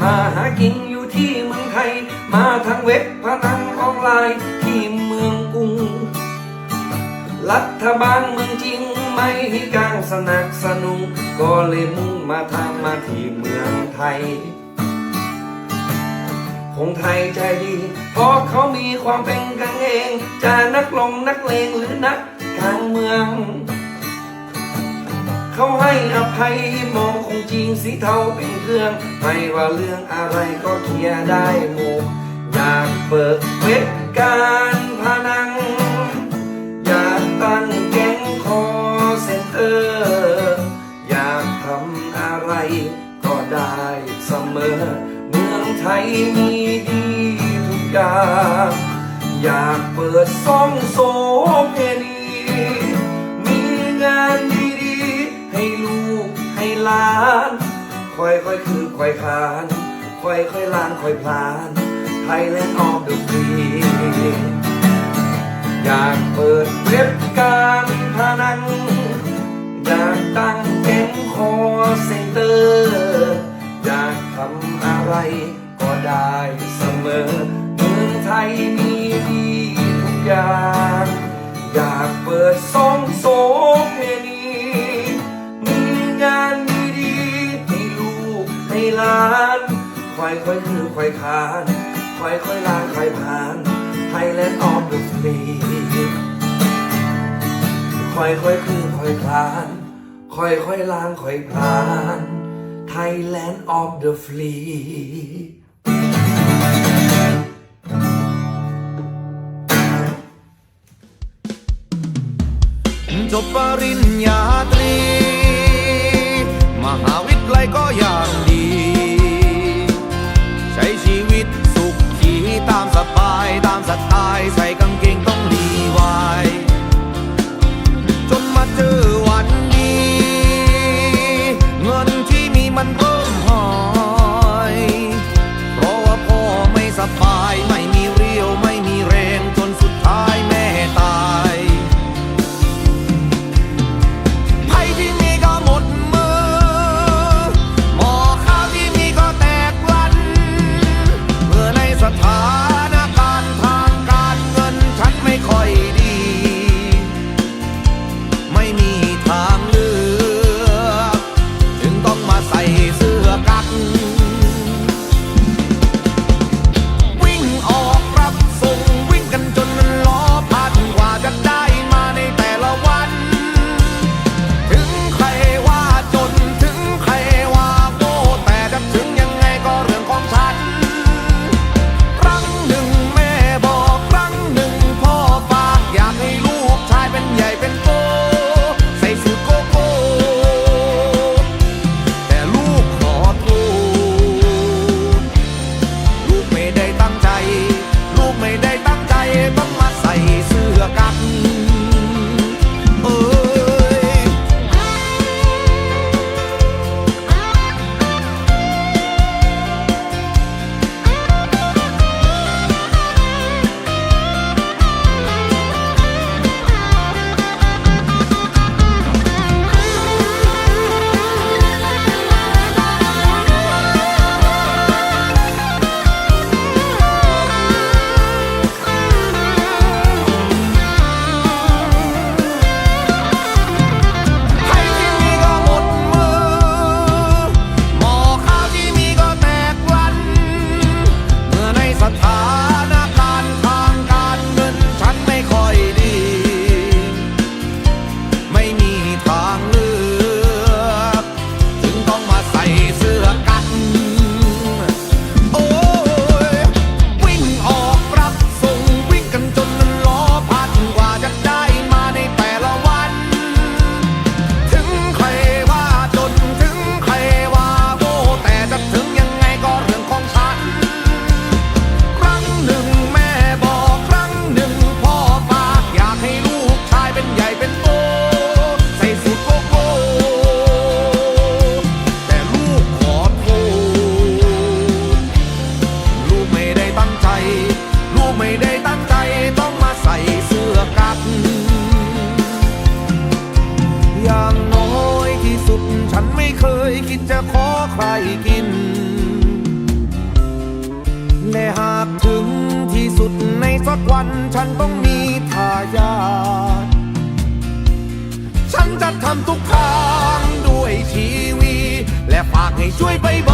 มาหากินอยู่ที่เมืองไทย มาทางเว็บพนันออนไลน์ที่เมืองกรุง รัฐบาลเมืองจริงไม่ให้การสนับสนุนก็เลยมุ่งมาทำมาที่เมืองไทยคงไทยใจดี เพราะเขามีความเป็นกันเอง จะนักลงนักเลงหรือนักการเมือง เขาให้อภัยมองคงจริงสีเทาเป็นเครื่องไม่ว่าเรื่องอะไรก็เคลียร์ได้หมดอยากเปิดเว็บการพนันอยากตั้งแก๊งคอเซ็นเตอร์อยากทำอะไรก็ได้เสมอ เมืองไทยมีดีทุกอย่างอยากเปิดซ่องโสเพณีมีงานดี ให้ลูกให้หลาน ค่อยค่อยคือค่อยคานค่อยค่อยๆลานค่อยพลานไทยแลนด์ออฟเดอะฟรีอยากเปิดเว็บการพนันอยากตั้งแก๊งคอเซ็นเตอร์อยากทำอะไรก็ได้เสมอเมืองไทยมีดีทุกอย่าง อยากเปิดซองโส ค่อยค่อยคือค่อยคานค่อยค่อยๆลางค่อยผ่านไทยแลนด์ออฟเดอะฟรีค่อยค่อยคือค่อยคลานค่อยค่อยๆลางค่อยผ่านไทยแลนด์ออฟเดอะฟรีจบปริญญาตรี มหาวิทยาลัยก็อย่างดี ตามสไตล์ใส่ก เคยคิดจะขอใครกิน แม่หากถึงที่สุดในสักวันฉันต้องมีทายาทฉันจะทำทุกทางด้วยทีวี และฝากให้ช่วยไปบอก